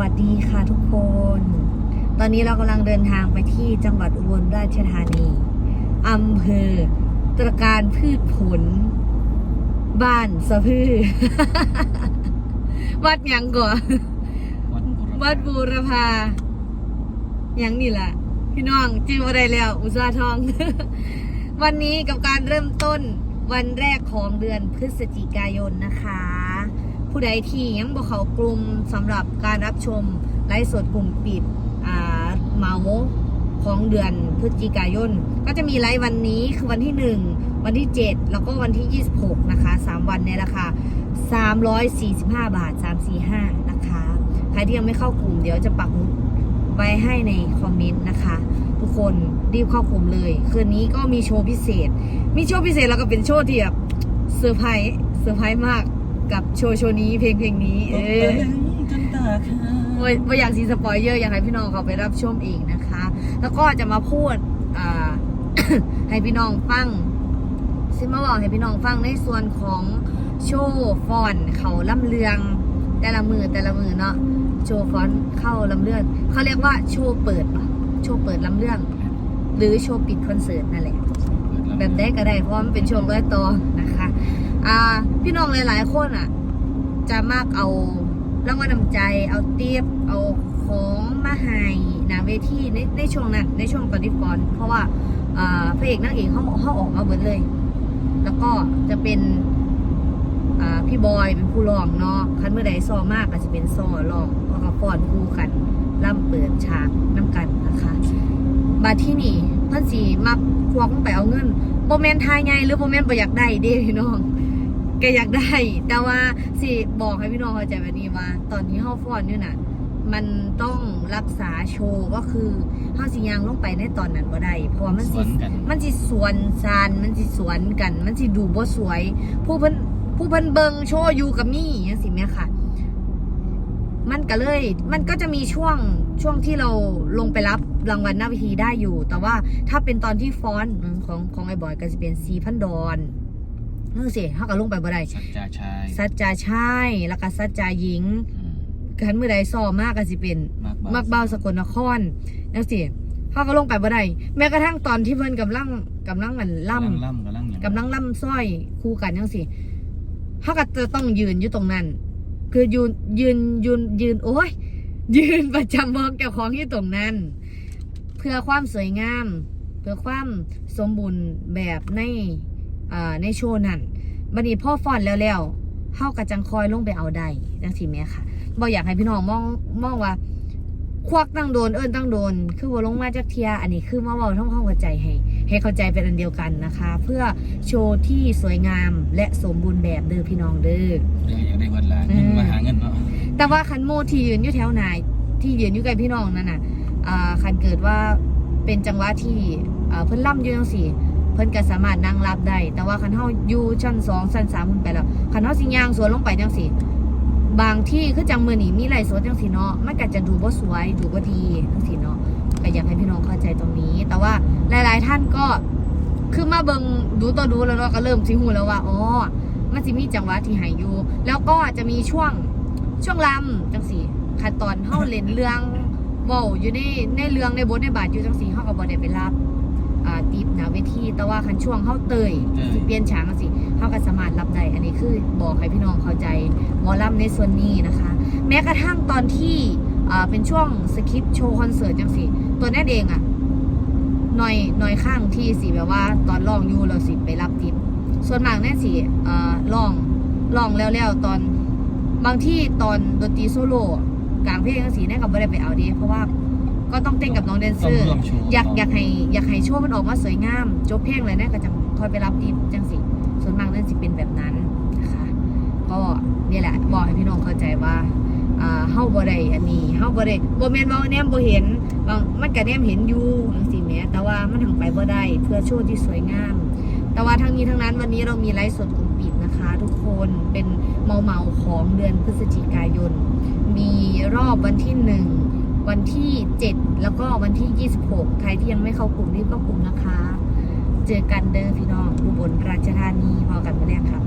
วัสดีค่ะทุกคน ตอนนี้เรากำลังเดินทางไปที่จังหวัดอุบลราชธานีอำเภอตระการพืชผล บ้านสะพือ วัดหยังก่อนวัดบุรวัดบูรพาหยังนี่แหละพี่น้องจิ้มอะไรแล้ว อุตสาหทอง วันนี้กับการเริ่มต้นวันแรกของเดือนพฤศจิกายนนะคะ ผู้ใดที่ยังบ่เขากลุ่มสำหรับการรับชมไลฟ์สดกลุ่มปิดอ่าเมาของเดือนพฤศจิกายน ก็จะมีไลฟ์วันนี้คือวันที่ 1 วันที่ 7 แล้วก็วันที่ 26 นะคะ 3 วันในราคา 345 บาท 345 นะคะ ใครที่ยังไม่เข้ากลุ่มเดี๋ยวจะปักหมุดไว้ให้ในคอมเมนต์นะคะ ทุกคนรีบเข้ากลุ่มเลย คืนนี้ก็มีโชว์พิเศษ มีโชว์พิเศษแล้วก็เป็นโชว์ที่แบบเซอร์ไพรส์เซอร์ไพรส์มาก กับโชว์โชว์นี้เพลงเพลงนี้ เออจนตาค่ะไม่ไม่อยากซีสปอยเยอะอยากให้พี่น้องเขาไปรับชมเองนะคะ แล้วก็จะมาพูดอ่าให้พี่น้องฟังซิมาบอกให้พี่น้องฟังในส่วนของโชว์ฟอนต์เขาล่ำเลืองแต่ละมือแต่ละมือเนาะโชว์ฟอนต์เข้าลำเลืองเขาเรียกว่าโชว์เปิดปะโชว์เปิดลำเลืองหรือโชว์ปิดคอนเสิร์ตนั่นแหละแบบได้ก็ได้เพราะว่ามันเป็นช่วงร้อยต่อนะคะ อ่า พี่น้องหลายๆคนอะ จะมากเอารางวัลนำใจ เอาเตียบเอาของมาให้หนาเวทีในในช่วงนั้นในช่วงตอนที่ก่อน เพราะว่าพระเอกนางเอกเขาเขาออกมาเบิดเลย แล้วก็จะเป็นพี่บอยเป็นผู้รองเนาะคันเมื่อใดซอมากก็จะเป็นซอรองแล้วก็ฟ้อนคู่กันล่ำเปิดฉากน้ำกันนะคะบาที่นี่พันสีมักพวกมันไปเอาเงินโมเมนทายไงหรือโมเมนต์บ่อยากได้เด้พี่น้อง กอยากได้ แต่ว่าสิบอกให้พี่น้องเข้าใจแบบนี้ว่า ตอนที่เฮาฟ้อนอยู่น่ะ มันต้องรักษาโชว์ก็คือเฮาสิยางลงไปในตอนนั้นบ่ได้ เพราะว่ามันสสิวนกัน มันสิสวนซานมันสิสวนกัน มันสิดูบ่สวย ผู้เพิ่นผู้เพิ่นเบิงโชว์อยู่กับมี่จังซี่แม่ค่ะ มันก็เลย มันก็จะมีช่วงช่วงที่เราลงไปรับรางวัลหน้าเวทีได้อยู่ แต่ว่าถ้าเป็นตอนที่ฟ้อนอืมของของไอ้บอยก็จะเป็นสีพันดอน นั่นสิเขาก็ลงไปบ่ได้สัจจาชายสัจจาชายแล้วก็สัจจาหญิงอืมกันเมื่อใดซ้อมากก็สิเป็นมากมักเบา สกลนครนั่นสิเขาก็ลงไปบ่ได้แม้กระทั่งตอนที่เพิ่นกำลังกำลังมันล่ำล่ำกำลังหยังกำลังล่ำสร้อยคู่กันยังสิเขาก็จะต้องยืนอยู่ตรงนั้น คือยืนยืนยืนยืนโอ้ย ยืนประจำบอกเจ้าของอยู่ตรงนั้น เพื่อความสวยงาม เพื่อความสมบูรณ์แบบในอ่า ในโชว์นั้นบัดนี้พ่อฟอนแล้วแล้วเฮาก็จังคอยลงไปเอาได้จังสิแม่ค่ะบ่อยากให้พี่น้องมองมองว่า ควักตั้งโดนเอิ้นตั้งโดน คือว่าลงมาจากเทีย อันนี้คือมาเว้าท่องความเข้าใจให้ ให้เข้าใจเป็นอันเดียวกันนะคะ เพื่อโชว์ที่สวยงามและสมบูรณ์แบบเด้อพี่น้องเด้อเดี๋ยวอยากได้เงินละอืมเงินมาหาเงินเนาะแต่ว่าคันโมที่ยืนอยู่แถวไหนที่ยืนอยู่ใกล้พี่น้องนั่นน่ะอ่าคันเกิดว่าเป็นจังหวะที่อ่าเพิ่นล่ำอยู่จังสี่เพิ่นก็สามารถนั่งรับได้ แต่ว่าคันเฮาอยู่ชั้นสองชั้นสามขึ้นไปแล้วคันเฮาสิย่างสวนลงไปจังสีบางที่คือจังมือนี้มีไลฟ์สดจังสีเนาะมันก็จะดูบ่สวยดูบ่ดีจังสีเนาะก็อยากให้พี่น้องเข้าใจตรงนี้ แต่ว่าหลาย ๆ ท่านก็คือมาเบิ่งดูต่อดูแล้วเนาะก็เริ่มสิฮู้แล้วว่าอ๋อมันสิมีจังหวะที่หายอยู่ แล้วก็จะมีช่วงช่วงลำจังสีขั้นตอนเฮาเล่นเรื่องเว้าอยู่ในในเรื่องในบทในบาทอยู่จังสีเฮาก็บ่ได้ไปรับอ่าติป แต่ว่าคันช่วงเฮาเตย สิเปลี่ยนฉากจังซี่เฮาก็สามารถรับได้ อันนี้คือบอกให้พี่น้องเข้าใจหมอลำในส่วนนี้นะคะ แม้กระทั่งตอนที่อ่าเป็นช่วงสคริปต์โชว์คอนเสิร์ตจังสีตัวแน่นเองอะหน่อยหน่อยข้างที่สิแบบว่าตอนร้องอยู่เราสิไปรับติป ส่วนมากแน่สิอ่าร้องร้องแล้วๆตอน บางที่ตอนดนตรีโซโล่กลางเพลงจังสีเนี่ยก็ไม่ได้ไปเอาดีเพราะว่า ก็ต้องเต้นกับน้องแดนเซอร์ ต้งร่วมโชว์ อยากอยากให้อยากให้โชว์มันออกมาสวยงาม จบเพลงเลยเนี่ยก็จะคอยไปรับดีจังสิ ส่วนมากนั่นสิเป็นแบบนั้นนะคะ ก็เนี่ยแหละบอกให้พี่น้องเข้าใจว่าอ่าเฮาบ่ได้อันนี้เฮาบ่ได้บ่แม่นว่าแนมบ่เห็นบางมันก็แนมเห็นอยู่จังซี่แหมแต่ว่ามันถึงไปบ่ได้เพื่อโชว์ที่สวยงาม แต่ว่าทั้งนี้ทั้งนั้นวันนี้เรามีไลฟ์สดกลุ่มปิดนะคะ ทุกคนเป็นเมาเมาๆของเดือนพฤศจิกายน มีรอบวันที่หนึ่ง วันที่เจ็ดแล้วก็วันที่ 26 ใครที่ยังไม่เข้ากลุ่มรีบเข้ากลุ่มนะคะ เจอกันเด้อพี่น้องอุบลราชธานีพอกันมาแล้วครับ